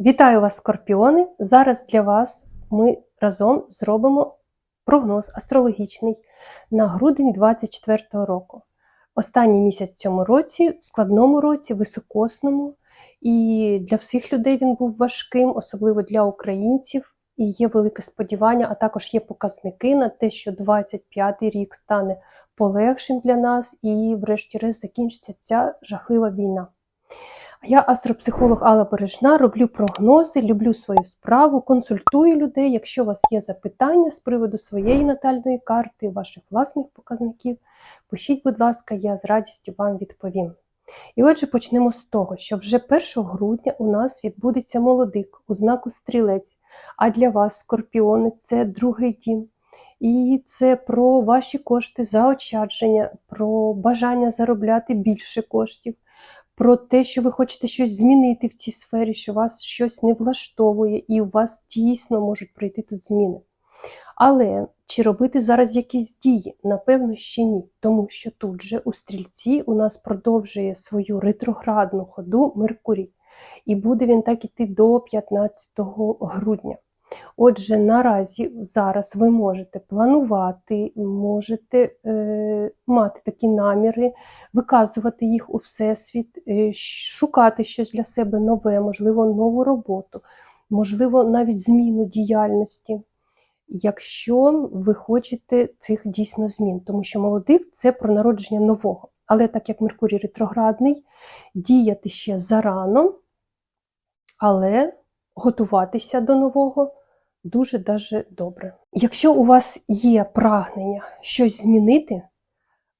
Вітаю вас, скорпіони! Зараз для вас ми разом зробимо прогноз астрологічний на грудень 2024 року. Останній місяць в цьому році, в складному році, високосному. І для всіх людей він був важким, особливо для українців. І є велике сподівання, а також є показники на те, що 25-й рік стане полегшим для нас, і, врешті-решт, закінчиться ця жахлива війна. Я астропсихолог Алла Бережна, роблю прогнози, люблю свою справу, консультую людей. Якщо у вас є запитання з приводу своєї натальної карти, ваших власних показників, пишіть, будь ласка, я з радістю вам відповім. І отже, почнемо з того, що вже 1 грудня у нас відбудеться молодик у знаку стрілець, а для вас, скорпіони, це другий дім. І це про ваші кошти, заощадження, про бажання заробляти більше коштів, про те, що ви хочете щось змінити в цій сфері, що вас щось не влаштовує, і у вас дійсно можуть прийти тут зміни. Але чи робити зараз якісь дії? Напевно, ще ні, тому що тут же у стрільці у нас продовжує свою ретроградну ходу Меркурій, і буде він так іти до 15 грудня. Отже, наразі зараз ви можете планувати, можете е, мати такі наміри, виказувати їх у всесвіт, е, шукати щось для себе нове, можливо, нову роботу, можливо, навіть зміну діяльності, якщо ви хочете цих дійсно змін. Тому що молодик це про народження нового. Але так як Меркурій ретроградний, діяти ще зарано, але готуватися до нового дуже даже добре. Якщо у вас є прагнення щось змінити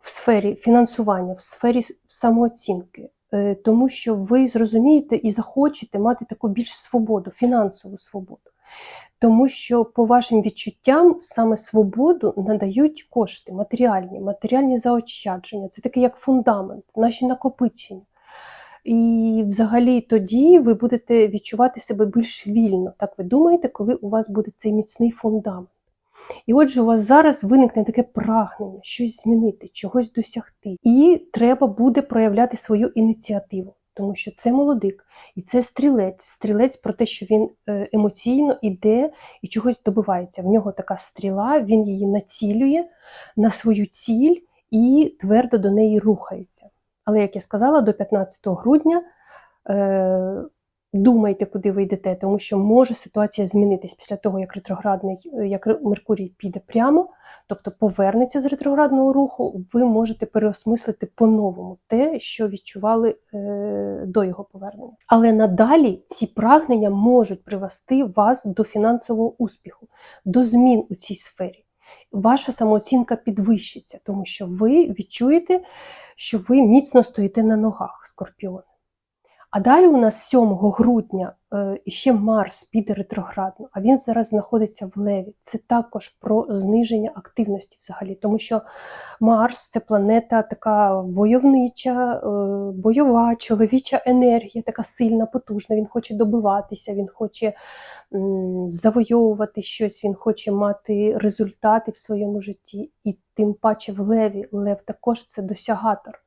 в сфері фінансування, в сфері самооцінки, е, тому що ви зрозумієте і захочете мати таку більш свободу, фінансову свободу. Тому що, по вашим відчуттям, саме свободу надають кошти, матеріальні, матеріальні заощадження. Це таке як фундамент, наші накопичення. І взагалі тоді ви будете відчувати себе більш вільно. Так ви думаєте, коли у вас буде цей міцний фундамент. І отже, у вас зараз виникне таке прагнення, щось змінити, чогось досягти. І треба буде проявляти свою ініціативу, тому що це молодик, і це стрілець. Стрілець про те, що він е, емоційно іде і чогось добивається. В нього така стріла, він її націлює на свою ціль і твердо до неї рухається. Але, як я сказала, до 15 грудня е, думайте, куди ви йдете, тому що може ситуація змінитись після того, як ретроградний, як Меркурій піде прямо, тобто повернеться з ретроградного руху, ви можете переосмислити по-новому те, що відчували е, до його повернення. Але надалі ці прагнення можуть привести вас до фінансового успіху, до змін у цій сфері ваша самооцінка підвищиться, тому що ви відчуєте, що ви міцно стоїте на ногах, скорпіони. А далі у нас 7 грудня е, ще Марс піде ретроградно, а він зараз знаходиться в Леві. Це також про зниження активності взагалі, тому що Марс це планета така войовнича, е, бойова, чоловіча енергія, така сильна, потужна. Він хоче добиватися, він хоче завойовувати щось, він хоче мати результати в своєму житті. І тим паче в Леві. Лев також це досягатор.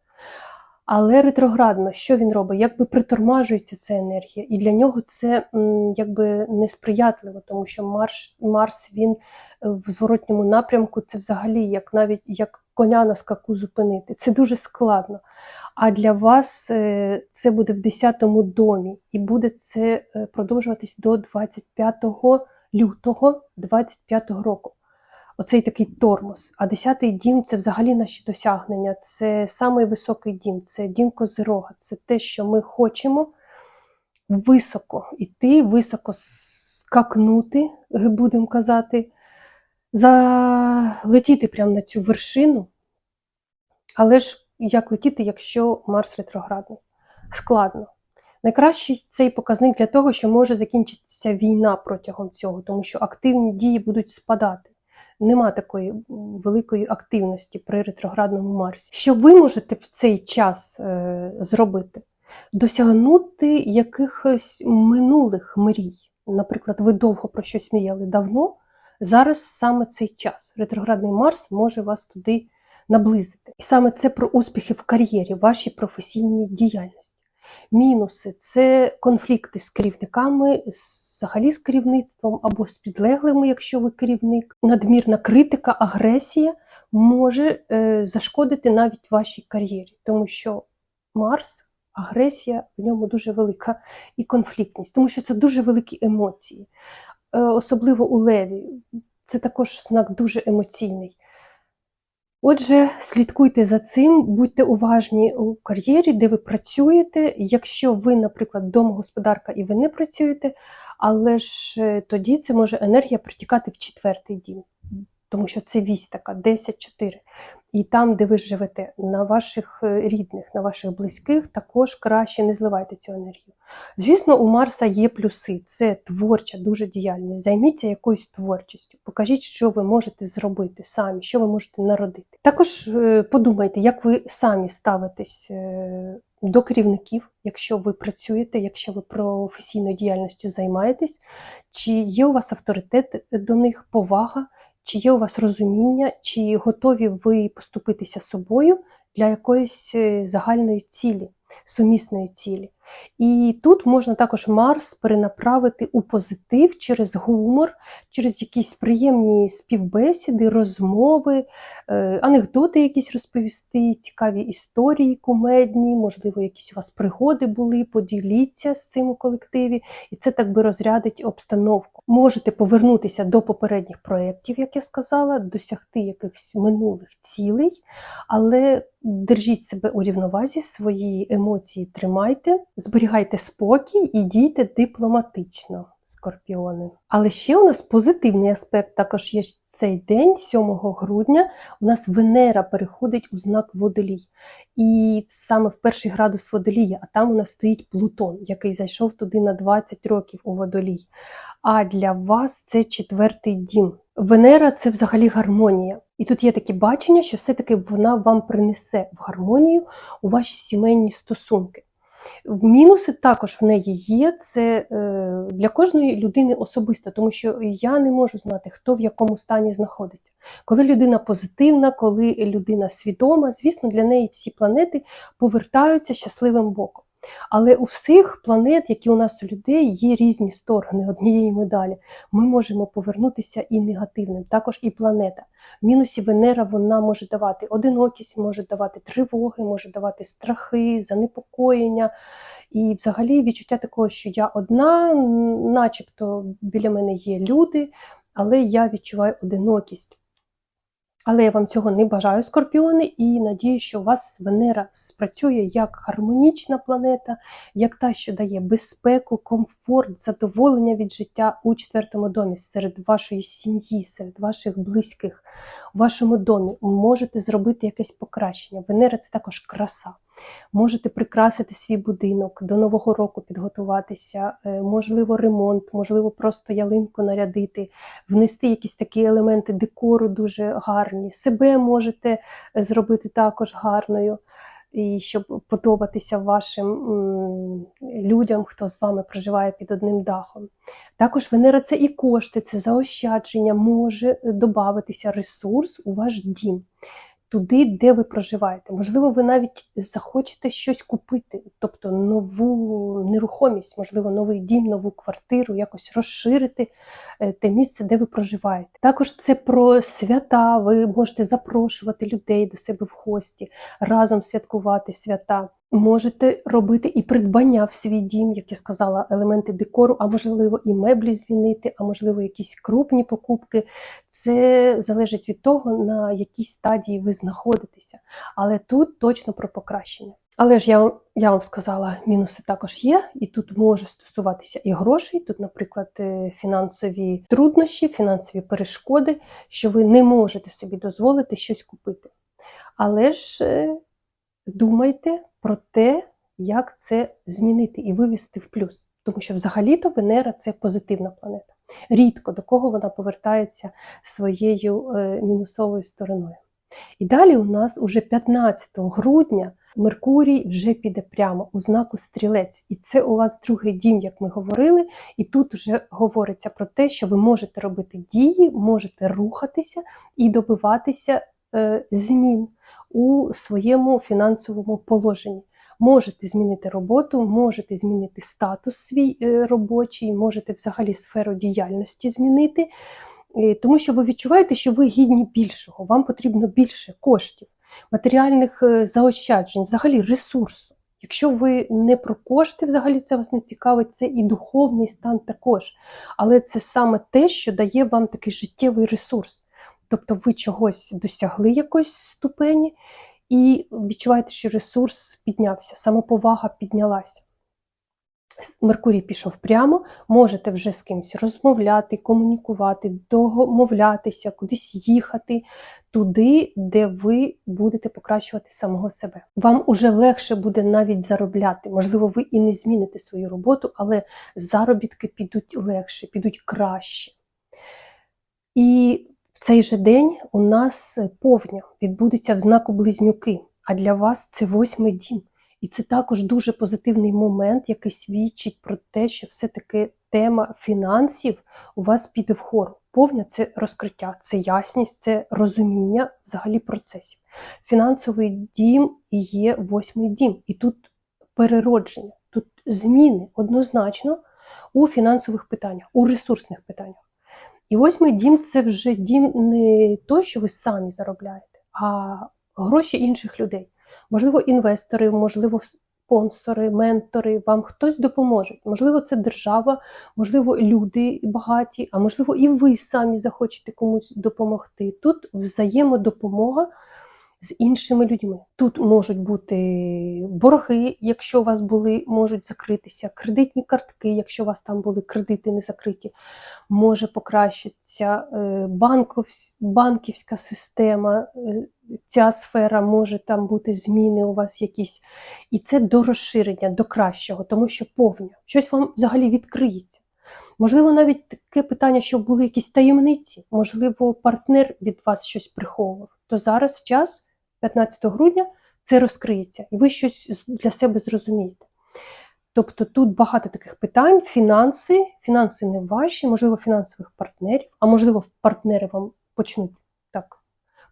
Але ретроградно, що він робить? Якби притормажується ця енергія, і для нього це якби несприятливо, тому що Марс, Марс він е, в зворотньому напрямку це взагалі як навіть як коня на скаку зупинити. Це дуже складно. А для вас е, це буде в 10-му домі, і буде це е, продовжуватись до 25 лютого 25 року оцей такий тормоз. А десятий дім це взагалі наші досягнення. Це самий високий дім, це дім Козирога, це те, що ми хочемо високо йти, високо скакнути, будемо казати, залетіти прямо на цю вершину. Але ж як летіти, якщо Марс ретроградний? Складно. Найкращий цей показник для того, що може закінчитися війна протягом цього, тому що активні дії будуть спадати нема такої великої активності при ретроградному Марсі. Що ви можете в цей час е, зробити? Досягнути якихось минулих мрій. Наприклад, ви довго про щось мріяли давно. Зараз саме цей час. Ретроградний Марс може вас туди наблизити. І саме це про успіхи в кар'єрі, вашій професійній діяльності. Мінуси це конфлікти з керівниками, взагалі з керівництвом або з підлеглими, якщо ви керівник. Надмірна критика, агресія може е, зашкодити навіть вашій кар'єрі, тому що Марс, агресія в ньому дуже велика і конфліктність, тому що це дуже великі емоції, Е, особливо у Леві. Це також знак дуже емоційний. Отже, слідкуйте за цим, будьте уважні у кар'єрі, де ви працюєте. Якщо ви, наприклад, домогосподарка і ви не працюєте, але ж е, тоді це може енергія притікати в четвертий дім, тому що це вісь така 10-4. І там, де ви живете, на ваших е, рідних, на ваших близьких, також краще не зливайте цю енергію. Звісно, у Марса є плюси. Це творча дуже діяльність. Займіться якоюсь творчістю. Покажіть, що ви можете зробити самі, що ви можете народити. Також е, подумайте, як ви самі ставитесь е, до керівників, якщо ви працюєте, якщо ви професійною діяльністю займаєтесь, чи є у вас авторитет до них, повага, чи є у вас розуміння, чи готові ви поступитися собою для якоїсь е, загальної цілі, сумісної цілі. І тут можна також Марс перенаправити у позитив через гумор, через якісь приємні співбесіди, розмови, е, анекдоти якісь розповісти, цікаві історії кумедні, можливо, якісь у вас пригоди були, поділіться з цим у колективі, і це так би розрядить обстановку. Можете повернутися до попередніх проєктів, як я сказала, досягти якихось минулих цілей, але держіть себе у рівновазі, свої емоції тримайте, зберігайте спокій і дійте дипломатично, скорпіони. Але ще у нас позитивний аспект також є цей день, 7 грудня, у нас Венера переходить у знак водолій. І саме в перший градус водолія, а там у нас стоїть Плутон, який зайшов туди на 20 років у водолій. А для вас це четвертий дім. Венера це взагалі гармонія. І тут є таке бачення, що все-таки вона вам принесе в гармонію у ваші сімейні стосунки. Мінуси також в неї є. Це е, для кожної людини особисто, тому що я не можу знати, хто в якому стані знаходиться. Коли людина позитивна, коли людина свідома, звісно, для неї ці планети повертаються щасливим боком. Але у всіх планет, які у нас у людей, є різні сторони однієї медалі. Ми можемо повернутися і негативним, також і планета. В мінусі Венера вона може давати одинокість, може давати тривоги, може давати страхи, занепокоєння. І взагалі відчуття такого, що я одна, начебто біля мене є люди, але я відчуваю одинокість. Але я вам цього не бажаю, скорпіони, і надію, що у вас Венера спрацює як гармонічна планета, як та, що дає безпеку, комфорт, задоволення від життя у четвертому домі, серед вашої сім'ї, серед ваших близьких, у вашому домі. Можете зробити якесь покращення. Венера це також краса. Можете прикрасити свій будинок, до Нового року підготуватися, е, можливо, ремонт, можливо, просто ялинку нарядити, внести якісь такі елементи декору дуже гарні. Себе можете зробити також гарною, і щоб подобатися вашим людям, хто з вами проживає під одним дахом. Також Венера це і кошти, це заощадження, може додатися ресурс у ваш дім туди, де ви проживаєте. Можливо, ви навіть захочете щось купити, тобто нову нерухомість, можливо, новий дім, нову квартиру, якось розширити е, те місце, де ви проживаєте. Також це про свята. Ви можете запрошувати людей до себе в гості, разом святкувати свята. Можете робити і придбання в свій дім, як я сказала, елементи декору, а можливо, і меблі змінити, а можливо, якісь крупні покупки. Це залежить від того, на якій стадії ви знаходитеся. Але тут точно про покращення. Але ж я, вам- я вам сказала, мінуси також є, і тут може стосуватися і грошей. Тут, наприклад, е, фінансові труднощі, фінансові перешкоди, що ви не можете собі дозволити щось купити. Але ж е, думайте про те, як це змінити і вивести в плюс. Тому що взагалі-то Венера це позитивна планета. Рідко до кого вона повертається своєю е, мінусовою стороною. І далі у нас уже 15 грудня Меркурій вже піде прямо у знаку стрілець. І це у вас другий дім, як ми говорили. І тут вже говориться про те, що ви можете робити дії, можете рухатися і добиватися змін у своєму фінансовому положенні. можете змінити роботу, можете змінити статус свій е, робочий, можете взагалі сферу діяльності змінити, е, тому що ви відчуваєте, що ви гідні більшого, вам потрібно більше коштів, матеріальних е, заощаджень, взагалі ресурсу. Якщо ви не про кошти, взагалі це вас не цікавить, це і духовний стан також. Але це саме те, що дає вам такий життєвий ресурс. Тобто ви чогось досягли якоїсь ступені і відчуваєте, що ресурс піднявся, самоповага піднялася. Меркурій пішов прямо, можете вже з кимось розмовляти, комунікувати, домовлятися, кудись їхати туди, де ви будете покращувати самого себе. Вам уже легше буде навіть заробляти. Можливо, ви і не зміните свою роботу, але заробітки підуть легше, підуть краще. І цей же день у нас повня відбудеться в знаку близнюки, а для вас це восьмий дім. І це також дуже позитивний момент, який свідчить про те, що все-таки тема фінансів у вас піде вгору. Повня це розкриття, це ясність, це розуміння взагалі процесів. Фінансовий дім є восьмий дім. І тут переродження, тут зміни однозначно у фінансових питаннях, у ресурсних питаннях. І восьмий дім це вже дім не той, що ви самі заробляєте, а гроші інших людей. Можливо, інвестори, можливо, спонсори, ментори, вам хтось допоможе. Можливо, це держава, можливо, люди багаті, а можливо, і ви самі захочете комусь допомогти. Тут взаємодопомога з іншими людьми. Тут можуть бути борги, якщо у вас були, можуть закритися, кредитні картки, якщо у вас там були кредити не закриті, може покращитися е, банківська система, е, ця сфера може там бути зміни у вас якісь. І це до розширення, до кращого, тому що повня, щось вам взагалі відкриється. Можливо, навіть таке питання, що були якісь таємниці, можливо, партнер від вас щось приховував, то зараз час 15 грудня це розкриється, і ви щось для себе зрозумієте. Тобто тут багато таких питань: фінанси, фінанси не ваші, можливо, фінансових партнерів, а можливо, партнери вам почнуть так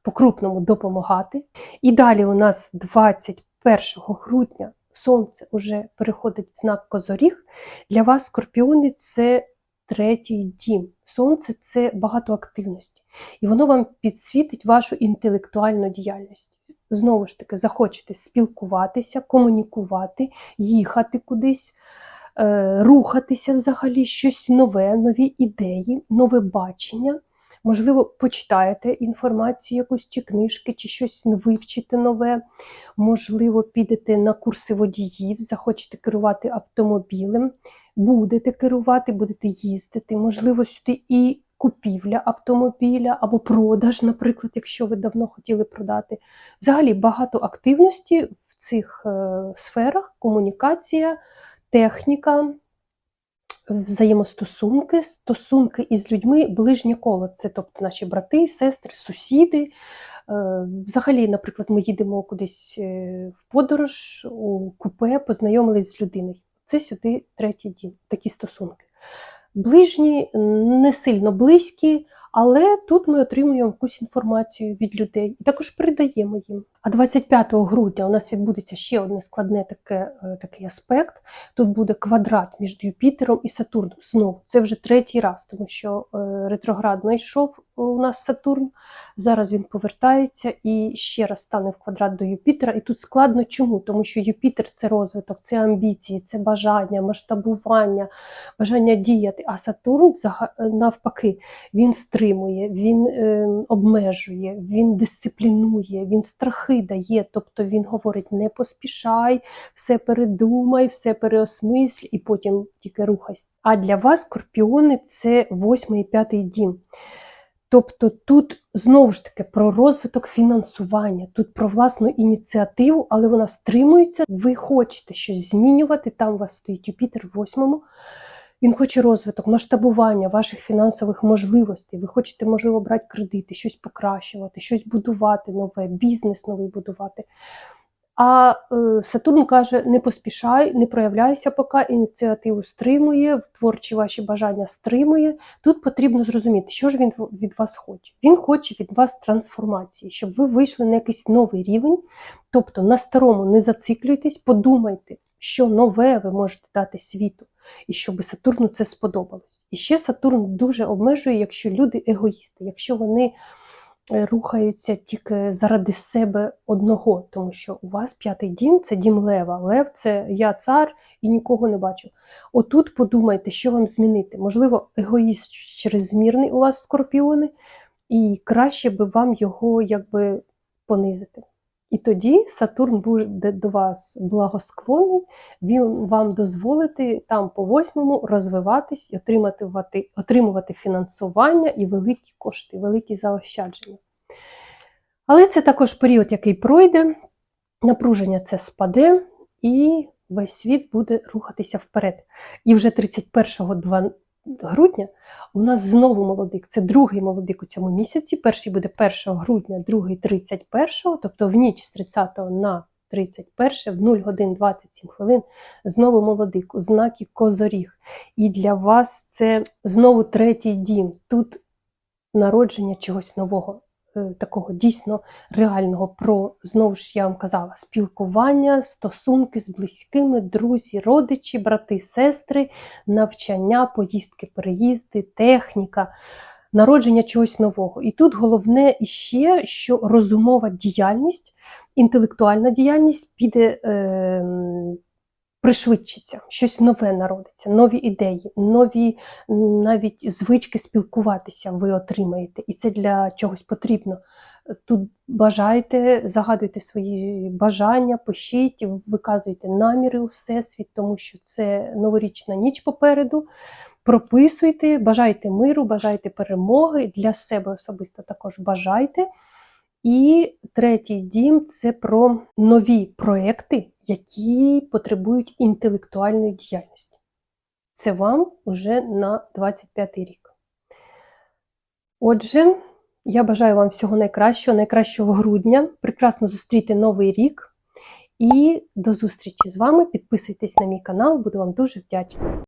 по-крупному допомагати. І далі у нас 21 грудня сонце вже переходить в знак Козоріг. Для вас, скорпіони, це третій дім. Сонце це багато активності. І воно вам підсвітить вашу інтелектуальну діяльність знову ж таки захочете спілкуватися, комунікувати, їхати кудись, е, рухатися взагалі, щось нове, нові ідеї, нове бачення. Можливо, почитаєте інформацію якусь чи книжки, чи щось вивчите нове. Можливо, підете на курси водіїв, захочете керувати автомобілем, будете керувати, будете їздити, можливо, сюди і купівля автомобіля або продаж, наприклад, якщо ви давно хотіли продати. Взагалі багато активності в цих е, сферах: комунікація, техніка, взаємостосунки, стосунки із людьми, ближнє коло. Це тобто наші брати, сестри, сусіди. Е, взагалі, наприклад, ми їдемо кудись е, в подорож у купе, познайомились з людиною. Це сюди третій дім, такі стосунки ближні, не сильно близькі, але тут ми отримуємо якусь інформацію від людей і також передаємо їм. А 25 грудня у нас відбудеться ще одне складне таке, е, такий аспект. Тут буде квадрат між Юпітером і Сатурном. Знову це вже третій раз, тому що е, ретроградно йшов у нас Сатурн. Зараз він повертається і ще раз стане в квадрат до Юпітера. І тут складно чому? Тому що Юпітер це розвиток, це амбіції, це бажання, масштабування, бажання діяти. А Сатурн навпаки він стримує, він е, обмежує, він дисциплінує, він страхи страхи дає, тобто він говорить: не поспішай, все передумай, все переосмисль і потім тільки рухайся. А для вас скорпіони це восьмий і п'ятий дім. Тобто тут знову ж таки про розвиток фінансування, тут про власну ініціативу, але вона стримується. Ви хочете щось змінювати. Там у вас стоїть Юпітер в восьмому. Він хоче розвиток, масштабування ваших фінансових можливостей. Ви хочете, можливо, брати кредити, щось покращувати, щось будувати нове, бізнес новий будувати. А е, Сатурн каже: не поспішай, не проявляйся, поки ініціативу стримує, творчі ваші бажання стримує. Тут потрібно зрозуміти, що ж він від вас хоче. Він хоче від вас трансформації, щоб ви вийшли на якийсь новий рівень. Тобто на старому не зациклюйтесь, подумайте, що нове ви можете дати світу, і щоб Сатурну це сподобалось. І ще Сатурн дуже обмежує, якщо люди егоїсти, якщо вони е, рухаються тільки заради себе одного, тому що у вас п'ятий дім це дім Лева. Лев це я цар і нікого не бачу. Отут подумайте, що вам змінити. Можливо, егоїст через змірний у вас скорпіони, і краще би вам його якби понизити. І тоді Сатурн буде до вас благосклонний, він вам дозволити там по восьмому розвиватись отримати, отримувати фінансування і великі кошти, великі заощадження. Але це також період, який пройде, напруження це спаде, і весь світ буде рухатися вперед. І вже 31 грудня у нас знову молодик. Це другий молодик у цьому місяці. Перший буде 1 грудня, другий 31, тобто в ніч з 30 на 31, в 0 годин 27 хвилин, знову молодик у знакі Козоріг. І для вас це знову третій дім. Тут народження чогось нового. Е, Такого дійсно реального про знову ж я вам казала спілкування, стосунки з близькими, друзі, родичі, брати, сестри, навчання, поїздки, переїзди, техніка, народження чогось нового. І тут головне іще, що розумова діяльність, інтелектуальна діяльність піде. Е, Пришвидшиться, щось нове народиться, нові ідеї, нові навіть звички спілкуватися ви отримаєте, і це для чогось потрібно. Тут бажайте, загадуйте свої бажання, пишіть, виказуйте наміри у всесвіт, тому що це новорічна ніч попереду. Прописуйте, бажайте миру, бажайте перемоги, для себе особисто також бажайте. І третій дім це про нові проекти, які потребують інтелектуальної діяльності. Це вам уже на 25 рік. Отже, я бажаю вам всього найкращого, найкращого грудня, прекрасно зустріти новий рік. І до зустрічі з вами. Підписуйтесь на мій канал, буду вам дуже вдячна.